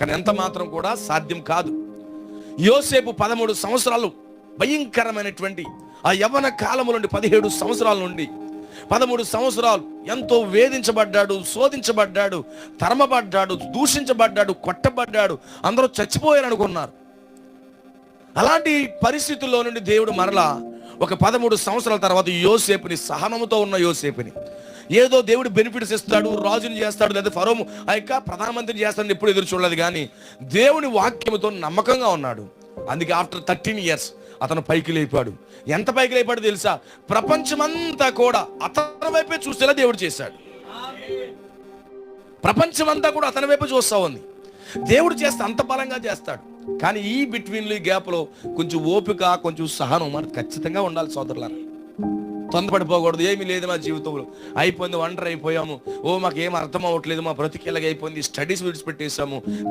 కానీ ఎంత మాత్రం కూడా సాధ్యం కాదు. యోసేపు పదమూడు సంవత్సరాలు భయంకరమైనటువంటి ఆ యవ్వన కాలము నుండి పదిహేడు సంవత్సరాల నుండి పదమూడు సంవత్సరాలు ఎంతో వేధించబడ్డాడు శోధించబడ్డాడు తరమబడ్డాడు దూషించబడ్డాడు కొట్టబడ్డాడు. అందరూ చచ్చిపోయారు అనుకున్నారు. అలాంటి పరిస్థితుల్లో నుండి దేవుడు మరలా ఒక పదమూడు సంవత్సరాల తర్వాత యోసేపుని సహనముతో ఉన్న యోసేపుని ఏదో దేవుడు బెనిఫిట్స్ ఇస్తాడు రాజుని చేస్తాడు లేదా ఫరోము ఆ యొక్క ప్రధానమంత్రిని చేస్తాడని ఎప్పుడు ఎదురు చూడలేదు కానీ దేవుని వాక్యముతో నమ్మకంగా ఉన్నాడు. అందుకే ఆఫ్టర్ థర్టీన్ ఇయర్స్ అతను పైకి లేపాడు. ఎంత పైకి లేపాడు తెలుసా? ప్రపంచమంతా కూడా అతని వైపే చూసేలా దేవుడు చేశాడు. ప్రపంచమంతా కూడా అతని వైపు చూస్తా ఉంది. దేవుడు చేస్తే అంత బలంగా చేస్తాడు. కానీ ఈ బిట్వీన్లు ఈ గ్యాప్లో కొంచెం ఓపిక కొంచెం సహనం మనకు ఖచ్చితంగా ఉండాలి సోదరులారా. తొందరపడిపోకూడదు. ఏమీ లేదు మా జీవితంలో. అయిపోయింది వండర్ అయిపోయాము. ఓ మాకు ఏం అర్థం అవ్వట్లేదు మా బ్రతికేలాగా అయిపోయింది. స్టడీస్ విడిచిపెట్టేసాము